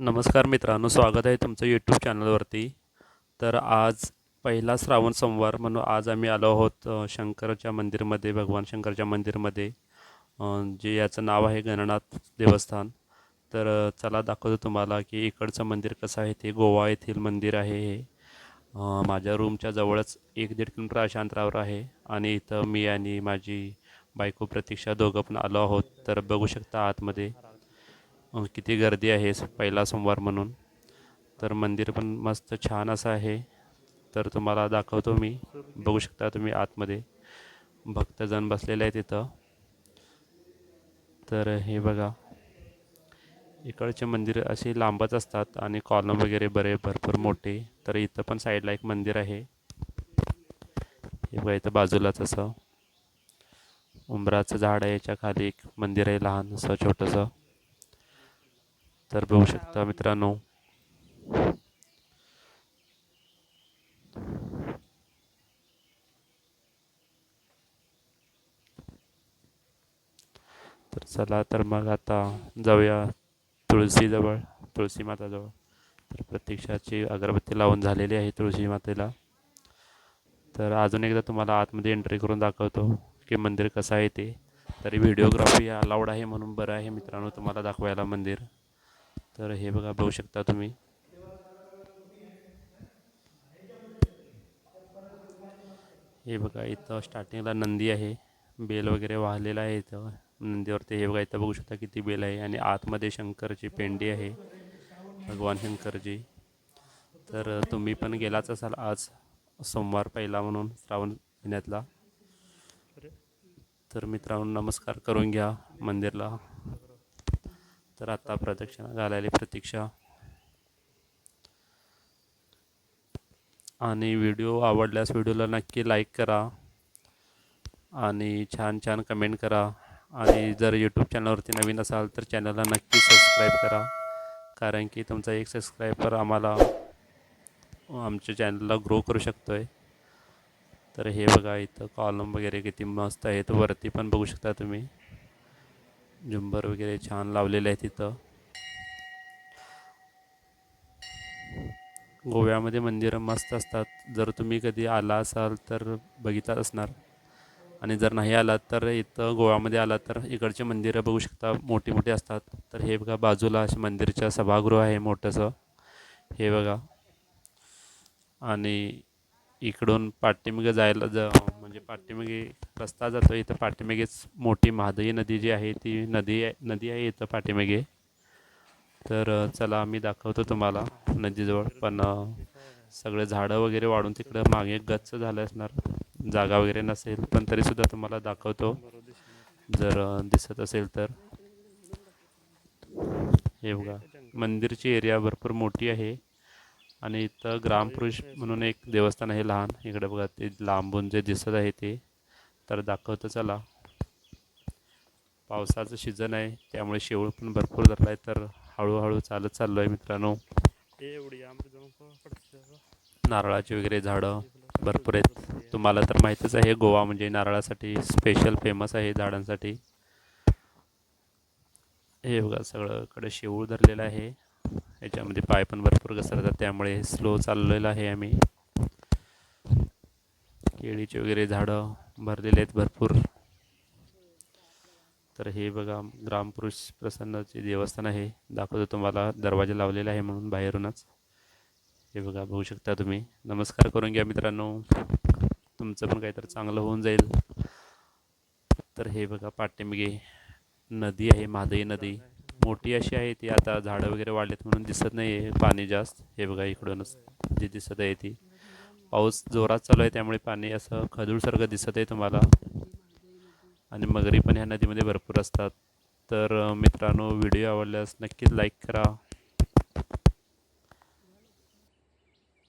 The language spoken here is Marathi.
नमस्कार मित्रांनो स्वागत आहे तुमचं यूट्यूब चॅनलवरती तर आज पहिला श्रावण सोमवार म्हणून आज आम्ही आलो आहोत शंकरच्या मंदिरमध्ये भगवान शंकरच्या मंदिरमध्ये. जे याचं नाव आहे गणनाथ देवस्थान. तर चला दाखवतो तुम्हाला की इकडचं मंदिर कसं आहे ते. गोवा येथील मंदिर आहे हे. माझ्या रूमच्या जवळच एक दीड किलोमीटर अशा अंतरावर आहे. आणि इथं मी आणि माझी बायको प्रतीक्षा दोघं पण आलो आहोत. तर बघू शकता आतमध्ये. किती गर्दी आहे पहिला सोमवार म्हणून. तर मंदिर पण मस्त छान असं आहे. तर तुम्हाला दाखवतो मी. बघू शकता तुम्ही आतमध्ये. भक्तजण बसलेले आहेत तिथं तर हे बघा. इकडचे मंदिर असे लांबच असतात आणि कॉलम वगैरे बरे भरपूर मोठे. तर इथं पण साईडला एक मंदिर आहे. हे बघा इथं बाजूलाच असं. उंबराचं झाड आहे याच्या खाली एक मंदिर आहे लहान असं छोटंसं. तर बघू शकता मित्रांनो. तर चला तर मग आता जाऊया तुळशीजवळ तुळशी माताजवळ. तर प्रत्यक्षाची अगरबत्ती लावून झालेली आहे तुळशी मातेला. तर अजून एकदा तुम्हाला आतमध्ये एंट्री करून दाखवतो की मंदिर कसं आहे ते. तरी व्हिडिओग्राफी अलाउड आहे म्हणून बरं आहे मित्रांनो तुम्हाला दाखवायला मंदिर. तर हे बघा बघू शकता तुम्ही. हे बघा इथं स्टार्टिंगला नंदी आहे. बेल वगैरे वाहलेला आहे इथं. नंदीवरती हे बघा इथं बघू शकता किती बेल आहे. आणि आतमध्ये शंकरची पेंडी आहे. भगवान शंकरजी. तर तुम्ही पण गेलाच असाल आज सोमवार पहिला म्हणून श्रावण महिन्यातला. तर मित्रांनो नमस्कार करून घ्या मंदिरला. तर आता प्रदक्षिणा घालायला प्रतीक्षा. आणि व्हिडिओ आवडल्यास व्हिडिओला नक्की लाईक करा. आणि छान छान कमेंट करा. आणि जर यूट्यूब चॅनलवरती नवीन असाल तर चॅनलला नक्की सबस्क्राईब करा. कारण की तुमचा एक सबस्क्रायबर आम्हाला आमच्या चॅनलला ग्रो करू शकतो आहे तर हे बघा इथं कॉलम वगैरे किती मस्त आहे वरती पण बघू शकता तुम्ही. झुंबर वगैरे छान लावलेले आहे तिथं गोव्यामध्ये मंदिरं मस्त असतात. जर तुम्ही कधी आला असाल तर बघितलं असणार. आणि जर नाही आलात तर इथं गोव्यामध्ये आलात तर इकडचे मंदिरं बघू शकता. मोठी मोठी असतात. तर हे बघा बाजूला असे मंदिरचं सभागृह आहे मोठंसं. हे बघा. आणि इकडून पाठीमागे जायला ज म्हणजे पाठीमागे रस्ता जातो इथं पाठीमागेच मोठी महादई नदी जी आहे ती नदी आहे नदी आहे इथं पाठीमागे. तर चला मी दाखवतो तुम्हाला नदीजवळ पण सगळे झाडं वगैरे वाढून तिकडं मागे गच्च झालं असणार. जागा वगैरे नसेल पण तरीसुद्धा तुम्हाला दाखवतो. जर दिसत असेल तर. हे बघा मंदिरची एरिया भरपूर मोठी आहे. आणि इथं ग्रामपुरुष म्हणून एक देवस्थान आहे लहान. इकडे बघा ते लांबून जे दिसत आहे ते. तर दाखवतो चला. पावसाचं सीझन आहे त्यामुळे शेवळ पण भरपूर धरला आहे. तर हळूहळू चालत चाललो आहे मित्रांनो नारळाची वगैरे झाडं भरपूर आहेत. तुम्हाला तर माहीतच आहे गोवा म्हणजे नारळासाठी स्पेशल फेमस आहे झाडांसाठी. हे बघा सगळंकडे शेऊळ धरलेलं आहे. याच्यामध्ये पाय पण भरपूर घसरतात त्यामुळे स्लो चाललेलं आहे आम्ही. केळीचे वगैरे झाडं भरलेले आहेत भरपूर. तर हे बघा ग्रामपुरुष प्रसन्नाचे देवस्थान आहे. दाखवतो तुम्हाला दरवाजा लावलेला आहे म्हणून बाहेरूनच. हे बघा बघू शकता तुम्ही. नमस्कार करून घ्या मित्रांनो. तुमचं पण काहीतरी चांगलं होऊन जाईल. तर हे बघा पाठीमागे नदी आहे महादई नदी. मोठी अशी आहे ती. आता झाडं वगैरे वाढलेत म्हणून दिसत नाही आहे. पाणी जास्त. हे बघा इकडूनच जी दिसत आहे ती. पाऊस जोरात चालू आहे त्यामुळे पाणी असं खदूळसारखं दिसत आहे तुम्हाला. आणि मगरी पण ह्या नदीमध्ये भरपूर असतात. तर मित्रांनो व्हिडिओ आवडल्यास नक्कीच लाईक करा.